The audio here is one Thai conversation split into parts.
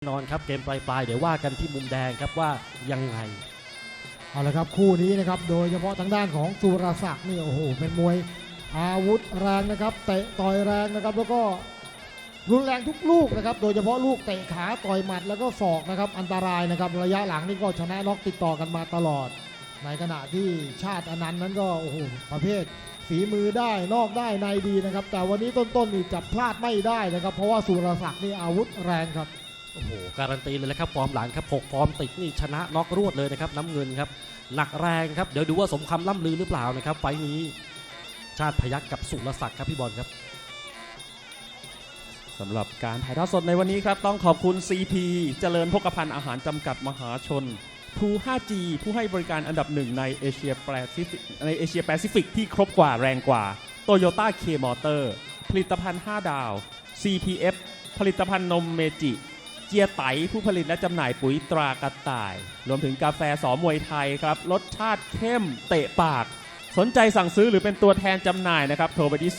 แน่นอนครับเกมปลายๆเดี๋ยวว่ากันที่มุมแดงครับว่ายังไงเอาละครับคู่นี้นะครับโดยเฉพาะทางด้านของสุรศักดิ์นี่โอ้โหเป็นมวยอาวุธแรงนะครับเตะต่อยแรงนะครับแล้วก็รุนแรงทุกลูกนะครับโดยเฉพาะลูกเตะขาต่อยหมัดแล้วก็ศอกนะครับอันตรายนะครับระยะหลังนี่ก็ชนะน็อกติดต่อกันมาตลอด ในขณะที่ชาติอนันต์นั้นก็โอ้โหประเภทฝีมือได้นอกได้ในดีนะครับแต่วันนี้ต้นๆนี่จับพลาดไม่ได้นะครับ เพราะว่าสุรศักดิ์นี่อาวุธแรงครับ โอ้โหการันตีเลยนะครับฟอร์มหลังครับ6ฟอร์มติดนี่ชนะน็อกรวดเลยนะครับน้ำเงินครับหนักแรงครับเดี๋ยวดูว่าสมคำล่ำลือหรือเปล่านะครับไฟนี้ชาติพยักกับสุรศักดิ์ครับพี่บอลครับสำหรับการถ่ายทอดสดในวันนี้ครับ ต้องขอบคุณ CP เจริญพกพันธ์อาหารจำกัดมหาชนทู 5G ผู้ให้บริการอันดับหนึ่งในเอเชียแปซิฟิกในเอเชียแปซิฟิกที่ครบกว่าแรงกว่า Toyota K Motor ผลิตภัณฑ์ 5 ดาว CPF ผลิตภัณฑ์นมเมจิ เจียไตผู้ผลิตและจำหน่ายปุ๋ยตรากระต่าย รวมถึงกาแฟสอมวยไทยครับ รสชาติเข้มเตะปาก สนใจสั่งซื้อหรือเป็นตัวแทนจำหน่ายนะครับ โทรไปที่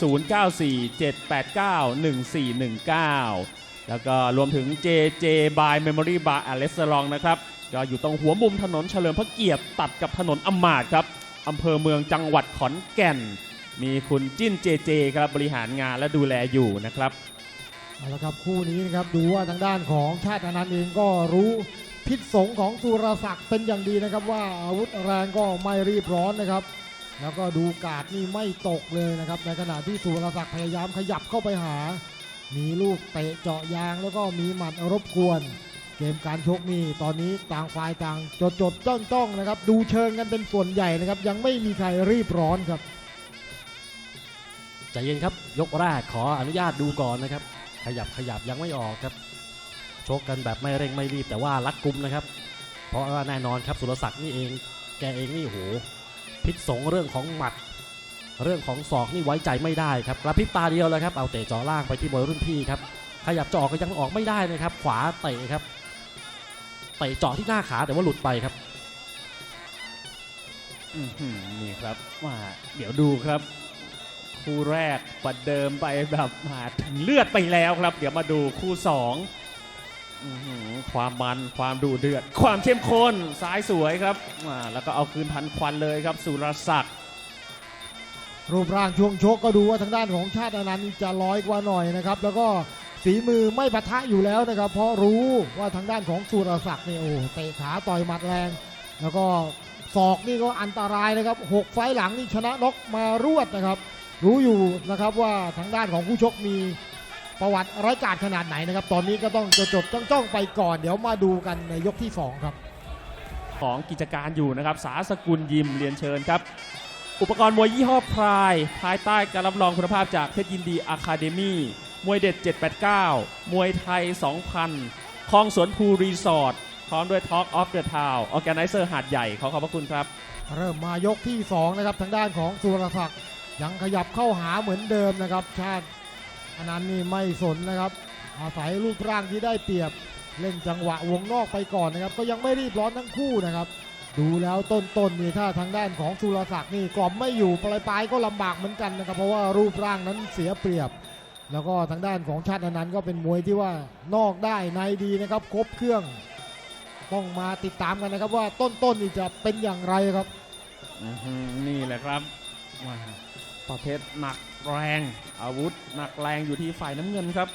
0947891419 แล้วก็รวมถึง JJ by Memory Bar a l e s a l o n นะครับ ก็อยู่ตรงหัวมุมถนนเฉลิมพระเกียรติตัดกับถนนอำมาตครับอำเภอเมืองจังหวัดขอนแก่น มีคุณจิ้นเจเจครับบริหารงานและดูแลอยู่นะครับ เอาละครับคู่นี้นะครับดูว่าทางด้านของชาติอนันต์เองก็รู้พิษสงของสุรศักดิ์เป็นอย่างดีนะครับ ว่าอาวุธแรงก็ไม่รีบร้อนนะครับ แล้วก็ดูกาดนี่ไม่ตกเลยนะครับ ในขณะที่สุรศักดิ์พยายามขยับเข้าไปหา มีลูกเตะเจาะยางแล้วก็มีหมัดรบกวน เกมการชกนี่ตอนนี้ต่างฝ่ายต่างจดจดจ้องจ้องนะครับ ดูเชิงกันเป็นส่วนใหญ่นะครับ ยังไม่มีใครรีบร้อนครับใจเย็นครับยกแรกขออนุญาตดูก่อนนะครับ ขยับขยับยังไม่ออกครับชกกันแบบไม่เร่งไม่รีบแต่ว่ารัดกุมนะครับ เพราะว่าแน่นอนครับสุรศักดิ์นี่เอง แกเองนี่โหพิษสงเรื่องของหมัด เรื่องของศอกนี่ไว้ใจไม่ได้ครับกระพริบตาเดียวเลยครับเอาเตะจ่อล่างไปที่บอยรุ่นพี่ครับขยับจะออกก็ยังออกไม่ได้นะครับ ขวาเตะครับเตะเจาะที่หน้าขาแต่ว่าหลุดไปครับอือหือนี่ครับว่าเดี๋ยวดูครับ คู่แรกประเดิมไปแบบมาถึงเลือดไปแล้วครับ เดี๋ยวมาดูคู่สองอความมันความดูเดือด ความเข้มข้นซ้ายสวยครับแล้วก็เอาคืนพันควันเลยครับ สุรศักดิ์รูปร่างช่วงชกก็ดูว่าทางด้านของชาติอนันต์นี่จะร้อยกว่าหน่อยนะครับ แล้วก็ฝีมือไม่ปะทะอยู่แล้วนะครับ เพราะรู้ว่าทางด้านของสุรศักดิ์เนี่ยโอ้เตะขาต่อยหมัดแรง แล้วก็ศอกนี่ก็อันตรายนะครับหกไฟหลังนี่ชนะน็อกมารวดนะครับ รู้อยู่นะครับว่าทางด้านของผู้ชกมีประวัติร้ายกาจขนาดไหนนะครับ ตอนนี้ก็ต้องจดจดจ้องจ้องๆไปก่อน เดี๋ยวมาดูกันในยกที่สองครับ ของกิจการอยู่นะครับ สาสกุลยิมเรียนเชิญครับ อุปกรณ์มวยยี่ห้อพราย ภายใต้การรับรองคุณภาพจากเพชรยินดีอะคาเดมี่มวยเด็ด 789 มวยไทย 2000คลองสวนภูรีสอร์ทพร้อมด้วย Talk of the Town Organizer หาดใหญ่ขอขอบพระคุณครับ เริ่มมายกที่ 2 นะครับ ทางด้านของสุรศักดิ์ ยังขยับเข้าหาเหมือนเดิมนะครับ ชาติอนันต์นี่ไม่สนนะครับ อาศัยรูปร่างที่ได้เปรียบเล่นจังหวะวงนอกไปก่อนนะครับ ก็ยังไม่รีบร้อนทั้งคู่นะครับ ดูแล้วต้นๆนนี่ถ้าทางด้านของสุรศักดิ์นี่กลอมไม่อยู่ปลายปลายๆก็ลำบากเหมือนกันนะครับ เพราะว่ารูปร่างนั้นเสียเปรียบ แล้วก็ทางด้านของชาติอนันต์ก็เป็นมวยที่ว่านอกได้ในดีนะครับครบเครื่องต้องมาติดตามกันนะครับว่าต้นๆนนี่จะเป็นอย่างไรครับนี่แหละครับ ประเภทหนักแรง อาวุธหนักแรงอยู่ที่ฝ่ายน้ำเงินครับ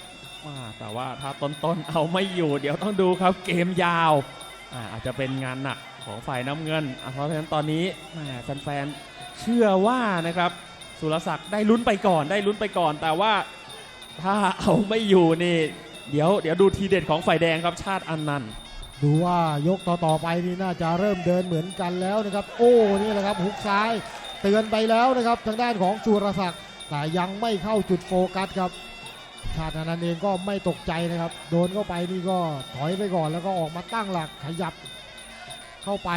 แต่ว่าถ้าต้นๆเอาไม่อยู่ เดี๋ยวต้องดูครับเกมยาวอาจจะเป็นงานหนักของฝ่ายน้ำเงิน เพราะฉะนั้นตอนนี้แฟนๆเชื่อว่านะครับสุรศักดิ์ได้ลุ้นไปก่อนได้ลุ้นไปก่อน แต่ว่าถ้าเอาไม่อยู่นี่เดี๋ยวเดี๋ยวดูทีเด็ดของฝ่ายแดงครับชาติอันนันดูว่ายกต่อๆไปนี่น่าจะเริ่มเดินเหมือนกันแล้วนะครับ โอ้นี่แหละครับหุกซ้าย เตือนไปแล้วนะครับทางด้านของสุรศักดิ์แต่ยังไม่เข้าจุดโฟกัสครับชาติอนันต์เองก็ไม่ตกใจนะครับ โดนเข้าไปนี่ก็ถอยไปก่อนแล้วก็ออกมาตั้งหลักขยับเข้าไป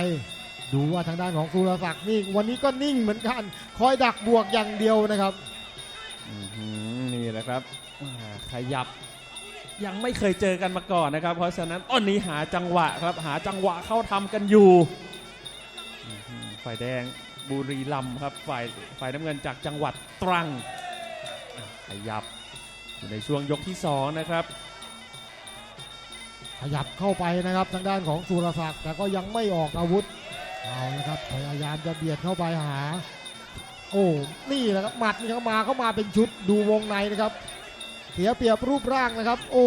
ดูว่าทางด้านของสุรศักดิ์นี่วันนี้ก็นิ่งเหมือนกันคอยดักบวกอย่างเดียวนะครับอื้อหือนี่แหละครับอ่าขยับยังไม่เคยเจอกันมาก่อนนะครับ เพราะฉะนั้นตอนนี้หาจังหวะครับ หาจังหวะเข้าทำกันอยู่อื้อหือฝ่ายแดง บุรีรัมย์ครับฝ่ายฝ่ายน้ำเงินจากจังหวัดตรังขยับอยู่ในช่วงยกที่สองนะครับ ขยับเข้าไปนะครับทางด้านของสุรศักดิ์แต่ก็ยังไม่ออกอาวุธเอาละครับพยายามจะเบียดเข้าไปหา โอ้นี่แหละครับหมัดนี่เข้ามาเข้ามาเป็นชุดดูวงในนะครับเสียเปรียบรูปร่างนะครับ โอ้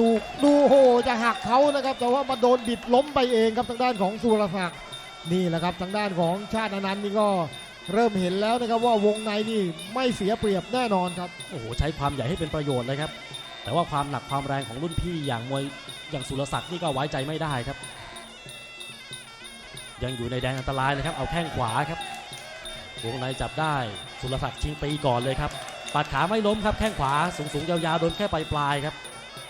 ถูกดูโหจะหักเขานะครับ แต่ว่ามาโดนบิดล้มไปเองครับทางด้านของสุรศักดิ์ นี่แหละครับทางด้านของชาติอนันต์นี่ก็เริ่มเห็นแล้วนะครับว่าวงในนี่ไม่เสียเปรียบแน่นอนครับโอ้โหใช้ความใหญ่ให้เป็นประโยชน์เลยครับ แต่ว่าความหนักความแรงของรุ่นพี่อย่างมวยอย่างสุรศักดิ์นี่ก็ไว้ใจไม่ได้ครับ ยังอยู่ในแดนอันตรายนะครับ เอาแข้งขวาครับวงในจับได้สุรศักดิ์ชิงตีก่อนเลยครับปัดขาไม่ล้มครับแข้งขวาสูงสูงๆยาวๆโดนแค่ปลายปลายๆครับ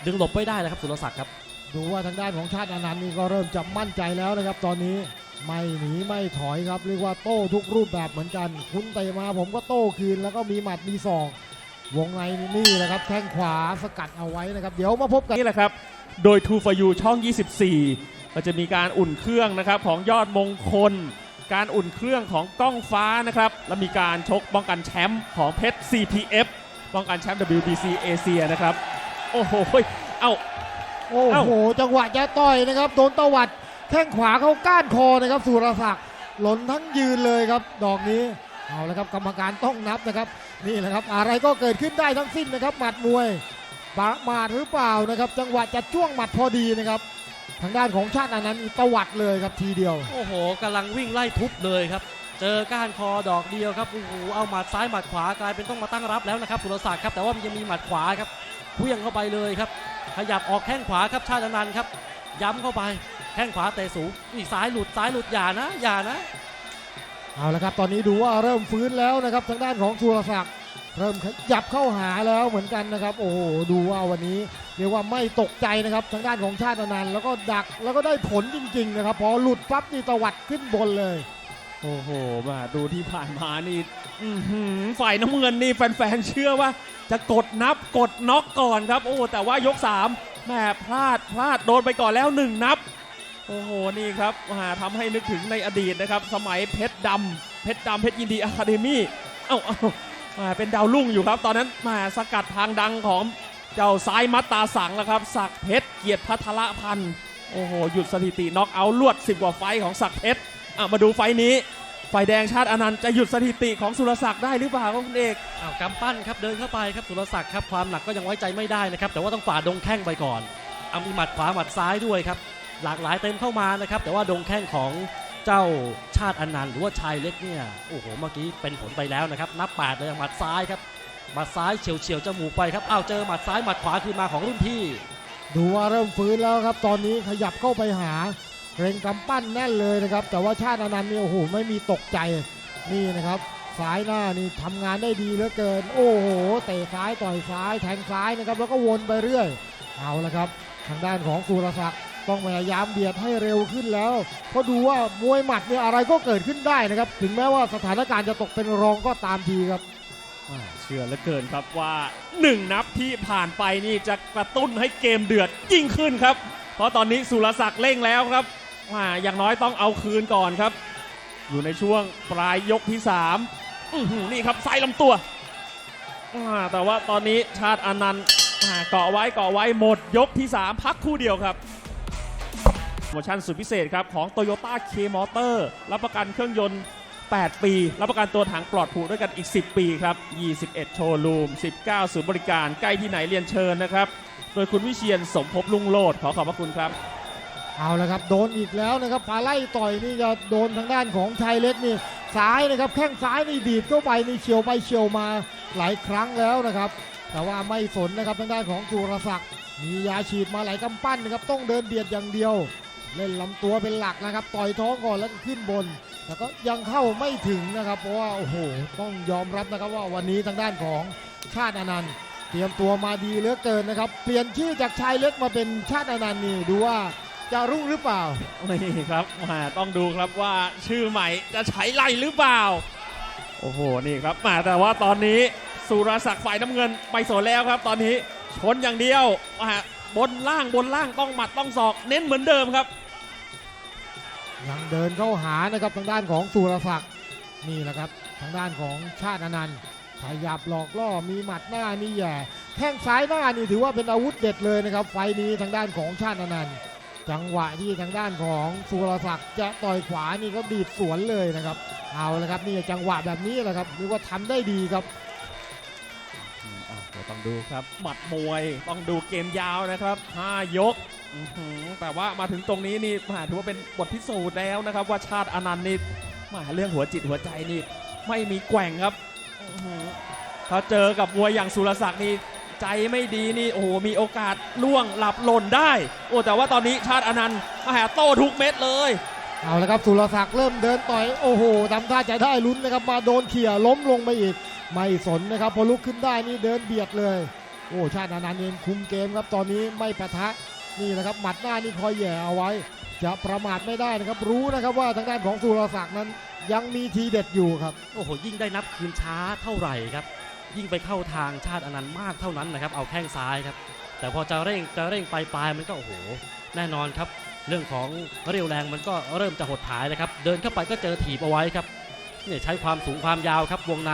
ดึงหลบไม่ได้เลยครับสุรศักดิ์ครับ ดูว่าทางด้านของชาติอนันต์นี่ก็เริ่มจะมั่นใจแล้วนะครับตอนนี้ ไม่หนีไม่ถอยครับเรียกว่าโต้ทุกรูปแบบเหมือนกัน คุณเตะมาผมก็โต้คืนแล้วก็มีหมัดมีศอกวงในนี่แหละครับแข้งขวาสกัดเอาไว้นะครับ เดี๋ยวมาพบกันนี่แหละครับ โดย True for You ช่อง 24 ก็จะมีการอุ่นเครื่องนะครับของยอดมงคล การอุ่นเครื่องของกล้องฟ้านะครับ และมีการชกป้องกันแชมป์ของเพชร CPF ป้องกันแชมป์ WBC เอเชียนะครับ โอ้โห เอ้า โอ้เอ้าโห จังหวะจะต่อยนะครับ โดนตวัด แข้งขวาเข้าก้านคอนะครับสุรศักดิ์หล่นทั้งยืนเลยครับ ดอกนี้เอาละครับกรรมการต้องนับนะครับ นี่แหละครับ อะไรก็เกิดขึ้นได้ทั้งสิ้นนะครับ หมัดมวยประมาทหรือเปล่านะครับ จังหวะจะจ้วงหมัดพอดีนะครับ ทางด้านของชาติอนันต์ตวัดเลยครับทีเดียว โอ้โหกำลังวิ่งไล่ทุบเลยครับ เจอก้านคอดอกเดียวครับโอ้โหเอาหมัดซ้ายหมัดขวากลายเป็นต้องมาตั้งรับแล้วนะครับ สุรศักดิ์ครับแต่ว่ามันยังมีหมัดขวาครับเพี้ยงเข้าไปเลยครับ ขยับออกแข้งขวาครับชาติอนันต์ครับ ย้ำเข้าไป แข้งขวาเตะสูงนี่ซ้ายหลุดซ้ายหลุดอย่านะอย่านะเอาละครับตอนนี้ดูว่าเริ่มฟื้นแล้วนะครับทางด้านของสุรศักดิ์เริ่มขยับเข้าหาแล้วเหมือนกันนะครับ โอ้โหดูว่าวันนี้เรียกว่าไม่ตกใจนะครับทางด้านของชาติอนันต์แล้วก็ดักแล้วก็ได้ผลจริงๆนะครับพอหลุดปั๊บนี่ตวัดขึ้นบนเลย โอ้โหมาดูที่ผ่านมานี่อื้อหือฝ่ายน้ำเงินนี่แฟนๆเชื่อว่า จะกดนับกดน็อกก่อนครับ โอ้แต่ว่ายก3แหม่พลาดพลาดโดนไปก่อนแล้ว1นับ โอ้โห นี่ครับมาทำให้นึกถึงในอดีตนะครับ สมัยเพชรดำเพชรดำเพชรยินดีอะคาเดมี่เอ้าเอ้ามาเป็นดาวรุ่งอยู่ครับ ตอนนั้นมาสกัดทางดังของเจ้าซ้ายมัตตาสังนะครับศักเพชรเกียรติพัทละพันธ์โอ้โห หยุดสถิติน็อกเอาลวด 10 กว่าไฟของศักเพชรอะมาดูไฟนี้ฝ่ายแดงชาติอนันต์จะหยุดสถิติของสุรศักดิ์ได้หรือเปล่าครับคุณเอกอ้าวกำปั้นครับเดินเข้าไปครับสุรศักดิ์ครับความหนักก็ยังไว้ใจไม่ได้นะครับแต่ว่าต้องฝ่าดงแข้งไปก่อนเอามีหมัดขวาหมัดซ้ายด้วยครับ หลากหลายเต็มเข้ามานะครับ แต่ว่าดงแข้งของเจ้าชาติอนันต์หรือว่าชายเล็กเนี่ยโอ้โหเมื่อกี้เป็นผลไปแล้วนะครับ นับแปดเลยหมัดซ้ายครับหมัดซ้ายเฉียวเฉียวจมูกไปครับอ้าวเจอหมัดซ้ายหมัดขวาคืนมาของรุ่นพี่ ดูว่าเริ่มฟื้นแล้วครับ ตอนนี้ขยับเข้าไปหาเกรงกำปั้นแน่นเลยนะครับ แต่ว่าชาติอนันต์นี่โอ้โหไม่มีตกใจนี่นะครับซ้ายหน้านี่ทำงานได้ดีเหลือเกิน โอ้โหเตะซ้ายต่อยซ้ายแทงซ้ายนะครับแล้วก็วนไปเรื่อย เอาละครับ ทางด้านของสุรศักดิ์ ต้องพยายามเบียดให้เร็วขึ้นแล้ว เพราะดูว่ามวยหมัดเนี่ยอะไรก็เกิดขึ้นได้นะครับ ถึงแม้ว่าสถานการณ์จะตกเป็นรองก็ตามทีครับเชื่อเหลือเกินครับว่าหนึ่งนับที่ผ่านไปนี่จะกระตุ้นให้เกมเดือดยิ่งขึ้นครับ เพราะตอนนี้สุรศักดิ์เร่งแล้วครับว่าอย่างน้อยต้องเอาคืนก่อนครับ อยู่ในช่วงปลายยกที่3นี่ครับใส่ลำตัว แต่ว่าตอนนี้ชาติอนันต์เกาะไว้เกาะไว้หมดยกที่ 3 พักคู่เดียวครับ โปรโมชั่นสุดพิเศษครับของ Toyota K Motor รับประกันเครื่องยนต์ 8 ปี รับประกันตัวถังปลอดผูด้วยกันอีก 10 ปีครับ 21 โชว์รูม 19 ศูนย์บริการ ใกล้ที่ไหนเรียนเชิญนะครับ โดยคุณวิเชียนสมภพลุงโลดขอขอบพระคุณครับ เอาละครับ โดนอีกแล้วนะครับปาไล่ต่อยนี่จะโดนทางด้านของชัยเล็กนี่ซ้ายนะครับ แข้งซ้ายนี่ดีดเข้าไปนี่เฉียวไปเฉียวมาหลายครั้งแล้วนะครับ แต่ว่าไม่สนนะครับทางด้านของสุรศักดิ์มียาฉีดมาหลายกำปั้นนะครับต้องเดินเบียดอย่างเดียว เล่นลำตัวเป็นหลักนะครับ ต่อยท้องก่อนแล้วก็ขึ้นบน แต่ก็ยังเข้าไม่ถึงนะครับ เพราะว่าโอ้โหต้องยอมรับนะครับว่าวันนี้ทางด้านของชาติอนันต์เตรียมตัวมาดีเหลือเกินนะครับ เปลี่ยนชื่อจากชายเล็กมาเป็นชาติอนันต์นี่ดูว่าจะรุ่งหรือเปล่านี่ครับมาต้องดูครับว่าชื่อใหม่จะใช้ไล่หรือเปล่า โอ้โหนี่ครับมาแต่ว่าตอนนี้สุรศักดิ์ฝ่ายน้ำเงินไปโซนแล้วครับ ตอนนี้ชนอย่างเดียวมา บนล่างบนล่างต้องหมัดต้องศอก เน้นเหมือนเดิมครับ ยังเดินเข้าหานะครับทางด้านของสุรศักดิ์นี่แหละครับทางด้านของชาติอนันต์ขยับหลอกล่อมีหมัดหน้ามีแย่แข้งซ้ายหน้านี่ถือว่าเป็นอาวุธเด็ดเลยนะครับ ไฟนี้ทางด้านของชาติอนันต์จังหวะที่ทางด้านของสุรศักดิ์จะต่อยขวานี่ก็ดีดสวนเลยนะครับ เอาละครับนี่จังหวะแบบนี้แหละครับเรียกว่าทำได้ดีครับ ต้องดูครับ หมัดมวยต้องดูเกมยาวนะครับ 5 ยก แต่ว่ามาถึงตรงนี้นี่แหมาถือว่าเป็นบทพิสูจน์แล้วนะครับ ว่าชาติอนันต์นี่หมาเรื่องหัวจิตหัวใจนี่ไม่มีแกว่งครับถ้าเจอกับมวยอย่างสุรศักดิ์นี่ใจไม่ดีนี่โอ้โหมีโอกาสล่วงหลับหล่นได้ โอ้แต่ว่าตอนนี้ชาติอนันต์มาหาโต้ทุกเม็ดเลยเอาละครับสุรศักดิ์เริ่มเดินต่อยโอ้โหทำท่าจะได้ลุ้นนะครับมาโดนเขี่ยล้มลงไปอีก ไม่สนนะครับ พอลุกขึ้นได้นี่เดินเบียดเลย โอ้ชาตินันเองคุมเกมครับตอนนี้ไม่ปะทะนี่นะครับหมัดหน้านี่คอยแย่เอาไว้ จะประมาทไม่ได้นะครับ รู้นะครับว่าทางด้านของสุรศักดิ์นั้น ยังมีทีเด็ดอยู่ครับโอ้โหยิ่งได้นับคืนช้าเท่าไหร่ครับ ยิ่งไปเข้าทางชาติอนันต์มากเท่านั้นนะครับ เอาแข้งซ้ายครับ แต่พอจะเร่งจะเร่งปปลายมันก็โอ้โห แน่นอนครับ เรื่องของเรียวแรงมันก็เริ่มจะหดหายนะครับ เดินเข้าไปก็เจอถีบเอาไว้ครับเนี่ยใช้ความสูงความยาวครับวงใน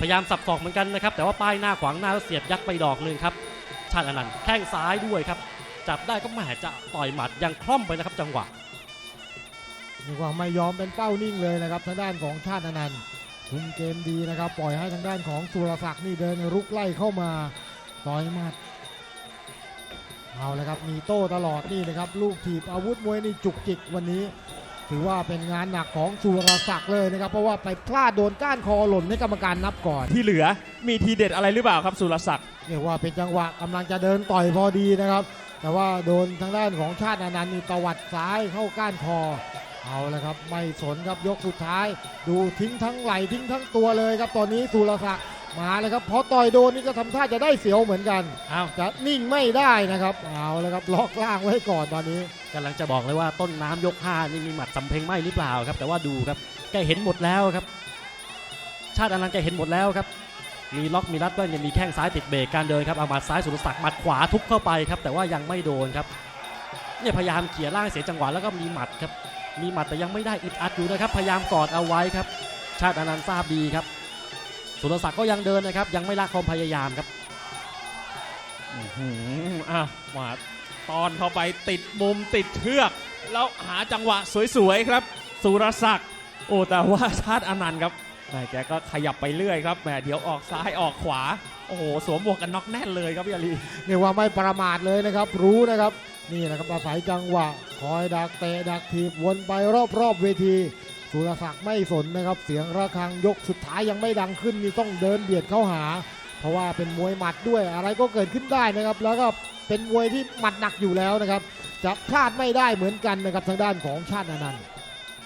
พยายามสับศอกเหมือนกันนะครับ แต่ว่าป้ายหน้าขวางหน้าแล้วเสียบยัดไปดอกหนึ่งครับ ชาติอนันต์แข้งซ้ายด้วยครับ จับได้ก็แหมจะต่อยหมัดยังคล่อมไปนะครับจังหวะเรียกว่าไม่ยอมเป็นเป้านิ่งเลยนะครับทางด้านของชาติอนันต์คุมเกมดีนะครับ ปล่อยให้ทางด้านของสุรศักดิ์นี่เดินรุกไล่เข้ามาต่อยหมัดเอาละครับมีโต้ตลอดนี่นะครับลูกถีบอาวุธมวยนี่จุกจิกวันนี้ ถือว่าเป็นงานหนักของสุรศักดิ์เลยนะครับ เพราะว่าไปพลาดโดนก้านคอหล่นให้กรรมการนับก่อนที่เหลือมีทีเด็ดอะไรหรือเปล่าครับสุรศักดิ์เรียกว่าเป็นจังหวะกำลังจะเดินต่อยพอดีนะครับ แต่ว่าโดนทางด้านของชาติอนันต์นี่ตวัดซ้ายเข้าก้านคอเอาละครับ ไม่สนครับยกสุดท้าย ดูทิ้งทั้งไหลทิ้งทั้งตัวเลยครับตอนนี้สุรศักดิ์ มาเลยครับพอต่อยโดนนี่ก็ทำท่าจะได้เสียวเหมือนกันอ้าวจะนิ่งไม่ได้นะครับเอาละครับล็อกล่างไว้ก่อนตอนนี้กำลังจะบอกเลยว่าต้นน้ำยกห้านี่มีหมัดสำเพ็งไหมหรือเปล่าครับ แต่ว่าดูครับแกเห็นหมดแล้วครับ ชาติอนันต์แกเห็นหมดแล้วครับ มีล็อกมีรัดก็ยังมีแข้งซ้ายติดเบรกการเดินครับเอาหมัดซ้ายสุรศักดิ์หมัดขวาทุบเข้าไปครับ แต่ว่ายังไม่โดนครับเนี่ยพยายามเขี่ยล่างเสียจังหวะแล้วก็มีหมัดครับ มีหมัดแต่ยังไม่ได้อึดอัดอยู่นะครับ พยายามกอดเอาไว้ครับ ชาติอนันต์ทราบดีครับ สุรศักดิ์ก็ยังเดินนะครับ ยังไม่ละความพยายามครับอื้อหืออะมาตอนเข้าไปติดมุมติดเชือก แล้วหาจังหวะสวยๆครับ สุรศักดิ์โอ้แต่ว่าชาติอนันต์ครับแหมแกก็ขยับไปเรื่อยครับแหมเดี๋ยวออกซ้ายออกขวาโอ้โหสวมหมวกกันน็อกแน่นเลยครับพี่อาลีเรียกว่าไม่ประมาทเลยนะครับ รู้นะครับนี่นะครับอาศัยจังหวะ คอยดักเตะดักทีบวนไปรอบๆเวที สุรศักดิ์ไม่สนนะครับ เสียงระฆังยกสุดท้ายยังไม่ดังขึ้นนี่ต้องเดินเบียดเข้าหา เพราะว่าเป็นมวยหมัดด้วยอะไรก็เกิดขึ้นได้นะครับ แล้วก็เป็นมวยที่หมัดหนักอยู่แล้วนะครับ จะพลาดไม่ได้เหมือนกันนะครับทางด้านของชาติอนันต์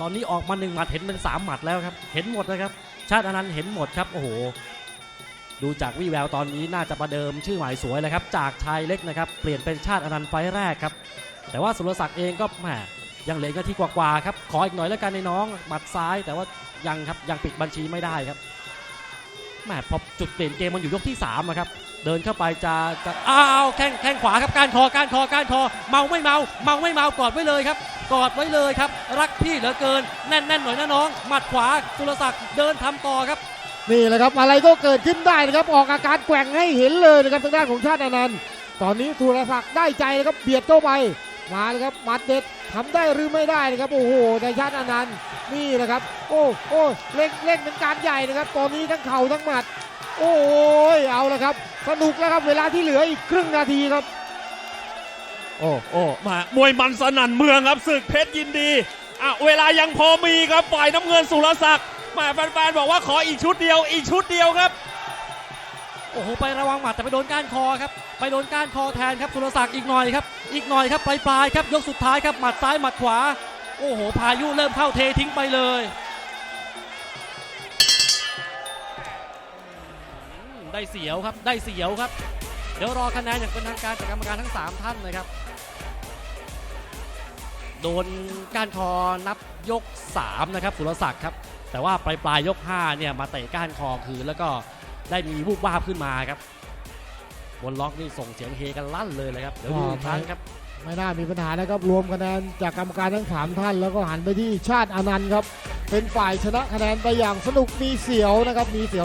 ตอนนี้ออกมาหนึ่งหมัดเห็นเป็นสามหมัดแล้วครับ เห็นหมดนะครับ ชาติอนันต์เห็นหมดครับโอ้โหดูจากวิแววตอนนี้น่าจะประเดิมชื่อหม่สวยเลยครับ จากชายเล็กนะครับ เปลี่ยนเป็นชาติอนันต์ไฟแรกครับ แต่ว่าสุรศักดิ์เองก็แหม ยังเหลือนาทีกว่าๆครับขออีกหน่อยแล้วกันในน้องหมัดซ้ายแต่ว่ายังครับยังปิดบัญชีไม่ได้ครับแหมพอจุดเปลี่ยนเกมมันอยู่ยกที่3อะครับเดินเข้าไปจะจะอ้าวแข้งแข้งขวาครับกานคอกานคอกานคอเมาไม่เมา เมาไม่เมากอดไว้เลยครับกอดไว้เลยครับ รักพี่เหลือเกินแน่นๆหน่อยนะน้อง หมัดขวาสุรศักดิ์เดินทำต่อครับ นี่แหละครับอะไรก็เกิดขึ้นได้นะครับออกอาการแกว่งให้เห็นเลยนะครับทางด้านของชาติอนันต์ตอนนี้สุรศักดิ์ได้ใจนะครับเบียดเข้าไปมาเลยครับหมัดเด็ด ทำได้หรือไม่ได้นะครับโอ้โหแต่ชาติอนันต์นี่แหละครับ โอ้โอ้เล่นเล่นเป็นการใหญ่นะครับ ตอนนี้ทั้งเข่าทั้งหมัด โอ้ยเอาละครับ สนุกแล้วครับเวลาที่เหลืออีกครึ่งนาทีครับ โอ้โอ้มามวยมันสนั่นเมืองครับศึกเพชรยินดีอะเวลายังพอมีครับฝ่ายน้ำเงินสุรศักดิ์มาแฟนๆบอกว่าขออีกชุดเดียวอีกชุดเดียวครับ โอ้โหไประวังหมัดแต่ไปโดนก้านคอครับไปโดนก้านคอแทนครับสุรศักดิ์อีกหน่อยครับอีกหน่อยครับปลายปลายครับยกสุดท้ายครับหมัดซ้ายหมัดขวา โอ้โหพายุเริ่มเข้าเททิ้งไปเลยได้เสียวครับได้เสียวครับ เดี๋ยวรอคะแนนอย่างเป็นทางการจากกรรมการทั้ง 3 ท่านนะครับ โดนก้านคอนับยก 3 นะครับสุรศักดิ์ครับ แต่ว่าปลายปลายยก 5 เนี่ยมาเตะก้านคอคืนแล้วก็ ได้มีวูบวาบขึ้นมาครับ บนล็อกนี่ส่งเสียงเฮกันลั่นเลยเลยครับเดี๋ยวดูอีกครั้งครับ ไม่น่ามีปัญหานะครับ รวมคะแนนจากกรรมการทั้งสามท่าน แล้วก็หันไปที่ชาติอนันต์ครับ เป็นฝ่ายชนะคะแนนไปอย่างสนุกมีเสียวนะครับ มีเสียว